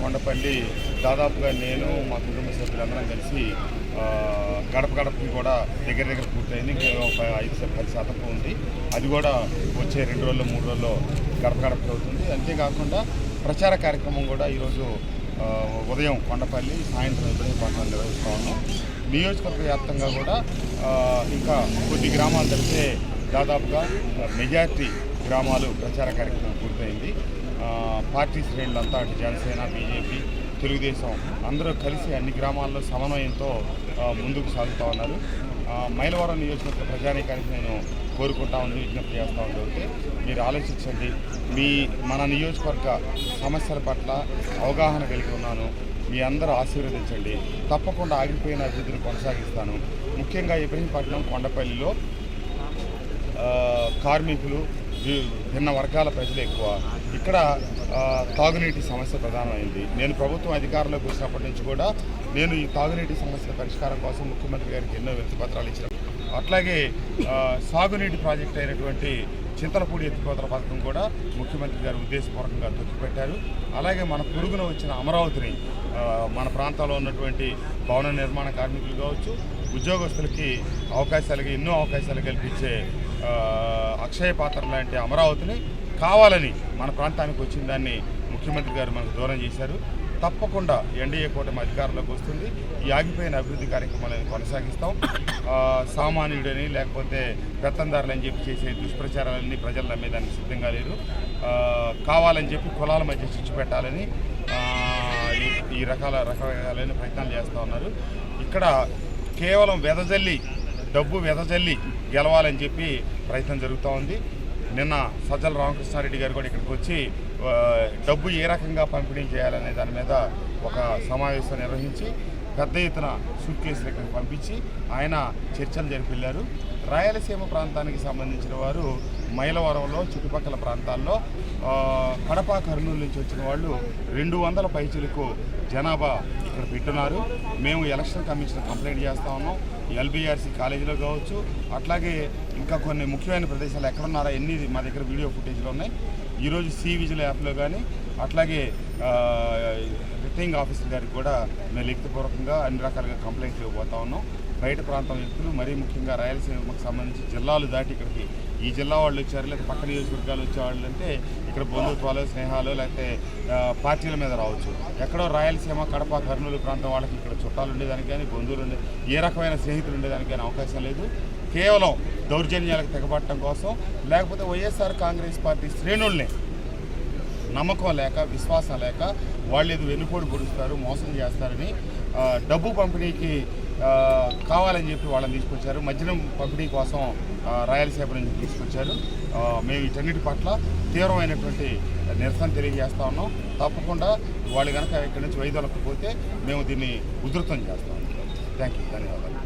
కొండపల్లి దాదాపుగా నేను మా కుటుంబ సభ్యులందరం కలిసి గడప గడపకి కూడా దగ్గర దగ్గర పూర్తయింది. ఇంకా ఒక ఐదు పది శాతం ఉంది. అది కూడా వచ్చే రెండు రోజుల్లో మూడు రోజుల్లో గడప గడపకి అవుతుంది. అంతేకాకుండా ప్రచార కార్యక్రమం కూడా ఈరోజు ఉదయం కొండపల్లి సాయంత్రం ఇబ్రహీంపట్నం నిర్వహిస్తూ ఉన్నాం. నియోజకవర్గ వ్యాప్తంగా కూడా ఇంకా కొద్ది గ్రామాలు తెలిసే దాదాపుగా మెజార్టీ గ్రామాలు ప్రచార కార్యక్రమం పూర్తయింది. పార్టీ శ్రేణులంతా అటు జనసేన బీజేపీ తెలుగుదేశం అందరూ కలిసి అన్ని గ్రామాల్లో సమన్వయంతో ముందుకు సాగుతూ ఉన్నారు. మైలవరం నియోజకవర్గ ప్రజానీకానికి నేను కోరుకుంటా ఉంది విజ్ఞప్తి చేస్తూ ఉంటే మీరు ఆలోచించండి. మీ మన నియోజకవర్గ సమస్యల పట్ల అవగాహన కలిగి ఉన్నాను. మీ అందరూ ఆశీర్వదించండి. తప్పకుండా ఆగిపోయిన అభివృద్ధిని కొనసాగిస్తాను. ముఖ్యంగా ఇబ్రహీంపట్నం కొండపల్లిలో కార్మికులు భిన్న వర్గాల ప్రజలు ఎక్కువ. ఇక్కడ తాగునీటి సమస్య ప్రధానమైంది. నేను ప్రభుత్వం అధికారంలోకి వచ్చినప్పటి నుంచి కూడా నేను ఈ తాగునీటి సమస్య పరిష్కారం కోసం ముఖ్యమంత్రి గారికి ఎన్నో వ్యక్తిపత్రాలు ఇచ్చిన అట్లాగే సాగునీటి ప్రాజెక్ట్ అయినటువంటి చింతలపూడి ఎత్తిపోతల పథకం కూడా ముఖ్యమంత్రి గారు ఉద్దేశపూర్వకంగా తొక్కిపెట్టారు అలాగే మన పొరుగున వచ్చిన అమరావతిని మన ప్రాంతంలో ఉన్నటువంటి భవన నిర్మాణ కార్మికులు కావచ్చు ఉద్యోగస్తులకి అవకాశాలకి ఎన్నో అవకాశాలు కల్పించే అక్షయ పాత్ర లాంటి అమరావతిని కావాలని మన ప్రాంతానికి వచ్చిన దాన్ని ముఖ్యమంత్రి గారు మనకు దూరం చేశారు. తప్పకుండా ఎన్డీఏ కూటమి అధికారంలోకి వస్తుంది. ఈ ఆగిపోయిన అభివృద్ధి కార్యక్రమాలను కొనసాగిస్తాం. సామాన్యుడని లేకపోతే పెత్తందారులని చెప్పి చేసే దుష్ప్రచారాలన్నీ ప్రజలు నమ్మేదానికి సిద్ధంగా లేరు. కావాలని చెప్పి కులాల మధ్య చిచ్చు పెట్టాలని ఈ- ఈ రకాల రకరకాలైన ప్రయత్నాలు చేస్తూ ఉన్నారు. ఇక్కడ కేవలం వెదజల్లి డబ్బు వెదజల్లి గెలవాలని చెప్పి ప్రయత్నం జరుగుతూ ఉంది. నిన్న సజ్జల రామకృష్ణారెడ్డి గారు కూడా ఇక్కడికి వచ్చి డబ్బు ఏ రకంగా పంపిణీ చేయాలనే దాని మీద ఒక సమావేశం నిర్వహించి పెద్ద ఎత్తున సూట్ కేసులు ఇక్కడికి పంపించి ఆయన చర్చలు జరిపిల్లారు రాయలసీమ ప్రాంతానికి సంబంధించిన వారు మైలవరంలో చుట్టుపక్కల ప్రాంతాల్లో కడప కర్నూలు నుంచి వచ్చిన వాళ్ళు రెండు వందల పైచులకు జనాభా ఇక్కడ పెట్టున్నారు. మేము ఎలక్షన్ కమిషన్ కంప్లైంట్ చేస్తా ఉన్నాం. ఎల్బీఆర్సీ కాలేజీలో కావచ్చు అట్లాగే ఇంకా కొన్ని ముఖ్యమైన ప్రదేశాలు ఎక్కడున్నారా ఎన్ని మా దగ్గర వీడియో ఫుటేజ్లు ఉన్నాయి. ఈరోజు సి విజిల్ యాప్లో కానీ అట్లాగే రిటర్నింగ్ ఆఫీసర్ గారికి కూడా మేము లిఖితపూర్వకంగా అన్ని రకాలుగా కంప్లైంట్లు ఇవ్వబోతా ఉన్నాం. బయట ప్రాంతం వ్యక్తులు మరీ ముఖ్యంగా రాయలసీమకు సంబంధించి జిల్లాలు దాటి ఇక్కడికి. ఈ జిల్లా వాళ్ళు వచ్చారు లేదా పక్క నియోజకవర్గాలు వచ్చేవాళ్ళు అంటే ఇక్కడ బంధుత్వాలు స్నేహాలు లేకపోతే పార్టీల మీద రావచ్చు. ఎక్కడో రాయలసీమ కడప కర్నూలు ప్రాంతం వాళ్ళకి ఇక్కడ చుట్టాలు ఉండేదానికి కానీ బంధువులు ఉండే ఏ రకమైన స్నేహితులు ఉండేదానికి కానీ అవకాశం లేదు. కేవలం దౌర్జన్యాలకు తెగబట్టడం కోసం లేకపోతే వైఎస్ఆర్ కాంగ్రెస్ పార్టీ శ్రేణుల్ని నమ్మకం లేక విశ్వాసం లేక వాళ్ళు ఏదో వెన్నుపోటు పొడుస్తారు మోసం చేస్తారని డబ్బు పంపిణీకి కావాలని చెప్పి వాళ్ళని తీసుకొచ్చారు. మద్యం పంపిణీ కోసం రాయలసీమ నుంచి తీసుకొచ్చారు. మేము వీటన్నిటి పట్ల తీవ్రమైనటువంటి నిరసన తెలియజేస్తా ఉన్నాం. తప్పకుండా వాళ్ళు కనుక ఇక్కడి నుంచి వైదొలకపోతే మేము దీన్ని ఉధృతం చేస్తాం థ్యాంక్ యూ ధన్యవాదాలు.